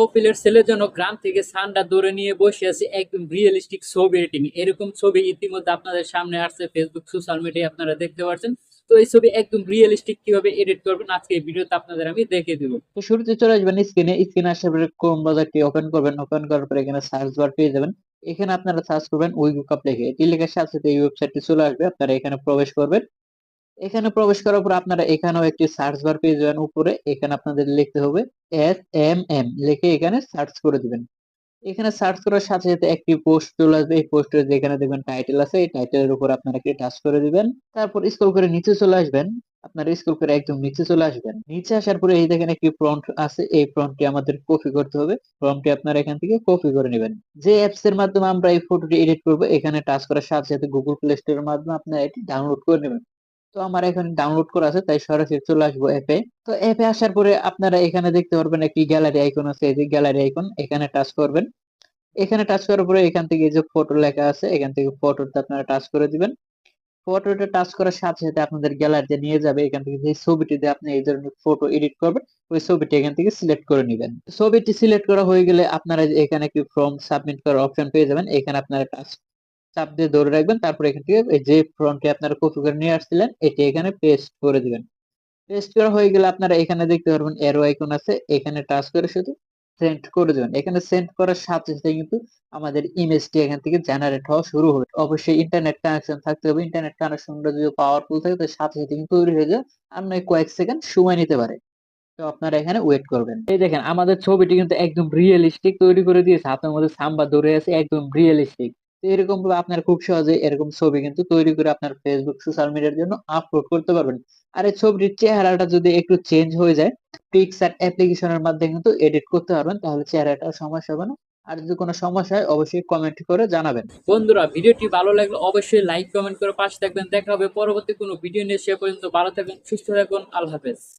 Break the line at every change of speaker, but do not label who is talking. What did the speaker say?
কপিলের ছেলের জন্য গ্রাম থেকে সান্ডা ধরে নিয়ে বসে আছে একদম রিয়েলিস্টিক ছবি এডিটিং এরকম ছবি ইতিমধ্যে আপনাদের সামনে আসছে ফেসবুক সোশ্যাল মিডিয়ায় আপনারা দেখতে পাচ্ছেন। তো এই ছবি একদম রিয়েলিস্টিক কীভাবে এডিট করবেন? আজকে এই ভিডিওতে আপনাদের আমি দেখিয়ে দেবো।
তো শুরুতে চলে আসবেন স্ক্রিনে স্ক্রিনে আসার পরে ক্রোম ব্রাউজারটি ওপেন করবেন। ওপেন করার পরে এখানে সার্চ বার পেয়ে যাবেন। এখানে আপনারা সার্চ করবেন উইগু কাপ লিখে। এটি লেখার সাথে সাথে এই ওয়েবসাইটটি চলে আসবে। আপনারা এখানে প্রবেশ করবেন। এখানে প্রবেশ করার পর আপনারা এখানেও একটি সার্চ বার পেয়ে যাবেন উপরে। এখানে আপনাদের লিখতে হবে এস এম এম লিখে এখানে সার্চ করে দিবেন। এখানে সার্চ করার সাথে সাথে একটি পোস্ট চলে আসবে। এই পোস্টের যেখানে দেখবেন টাইটেল আছে, এই টাইটেলের উপর আপনারা একটি টাচ করে দিবেন। তারপর স্ক্রল করে নিচে চলে আসবেন। আপনারা স্ক্রল করে একদম নিচে চলে আসবেন। নিচে আসার পরে এই দেখেন একটি প্রম্পট আছে। এই প্রম্পটটি আমাদের কপি করতে হবে। প্রম্পটটি আপনারা এখান থেকে কপি করে নেবেন। যে অ্যাপস এর মাধ্যমে আমরা এই ফটোটি এডিট করব, এখানে টাচ করার সাথে সাথে গুগল প্লে স্টোরের মাধ্যমে আপনারা এটি ডাউনলোড করে নেবেন। তো আমার এখানে ডাউনলোড করা আছে, তাই সরাসরি চলে আসব অ্যাপে তো অ্যাপে আসার পরে আপনারা এখানে দেখতে পারবেন একটি গ্যালারি আইকন আছে, এই যে গ্যালারি আইকন এখানে টাচ করবেন। এখানে টাচ করার পরে এখান থেকে যে ফটো লেখা আছে, এখান থেকে ফটোতে আপনারা টাচ করে দিবেন। ফটোটা টাচ করার সাথে সাথে আপনাদের গ্যালারিতে নিয়ে যাবে, এখান থেকে যে ছবিটিতে আপনি এই ধরনের ফটো এডিট করবেন, ওই ছবিটি এখান থেকে সিলেক্ট করে নেবেন। ছবিটি সিলেক্ট করা হয়ে গেলে আপনারা এখানে একটি ফর্ম সাবমিট করার অপশন পেয়ে যাবেন, এখানে আপনারা টাচ চাপ দিয়ে ধরে রাখবেন, তারপর এখান থেকে যে ফর্মটি আপনারা কপি করে নিয়ে আসছিলেন, এটি এখানে পেস্ট করে দিবেন। পেস্ট করা হয়ে গেলে আপনারা এখানে দেখতে পারবেন এরো আইকন আছে, এখানে টাচ করে শুধু সেন্ড করে দেবেন। এখানে সেন্ড করার সাথে সাথে কিন্তু আমাদের ইমেজটি এখান থেকে জেনারেট হওয়া শুরু হবে। অবশ্যই ইন্টারনেট কানেকশন থাকতে হবে ইন্টারনেট কানেকশনটা যদি পাওয়ারফুল থাকে তো সাথে সাথে কিন্তু তৈরি হয়ে যায়, আর নয় কয়েক সেকেন্ড সময় নিতে পারে। তো আপনারা এখানে ওয়েট করবেন। এই দেখেন, আমাদের ছবিটি কিন্তু একদম রিয়েলিস্টিক তৈরি করে দিয়েছে। আপনার মধ্যে সাম্বা ধরে আছে, একদম রিয়েলিস্টিক এরকম ভাবে আপনার খুব সহজে এরকম ছবি কিন্তু তৈরি করে আপনার ফেসবুক সোশ্যাল মিডিয়ার জন্য আপলোড করতে পারবেন। আর এই ছবিটির চেহারাটা যদি একটু চেঞ্জ হয়ে যায় পিক্সার অ্যাপ্লিকেশনের মাধ্যমে কিন্তু এডিট করতে পারবেন, তাহলে চেহারাটা সমস্যা হবে না। আর যদি কোনো সমস্যা হয়, অবশ্যই কমেন্ট করে জানাবেন।
বন্ধুরা, ভিডিওটি ভালো লাগলে অবশ্যই লাইক কমেন্ট করে পাশে থাকবেন। দেখা হবে পরবর্তী কোনো ভিডিও নিয়ে সে পর্যন্ত। ভালো থাকবেন, সুস্থ থাকুন আল্লাহ হাফেজ।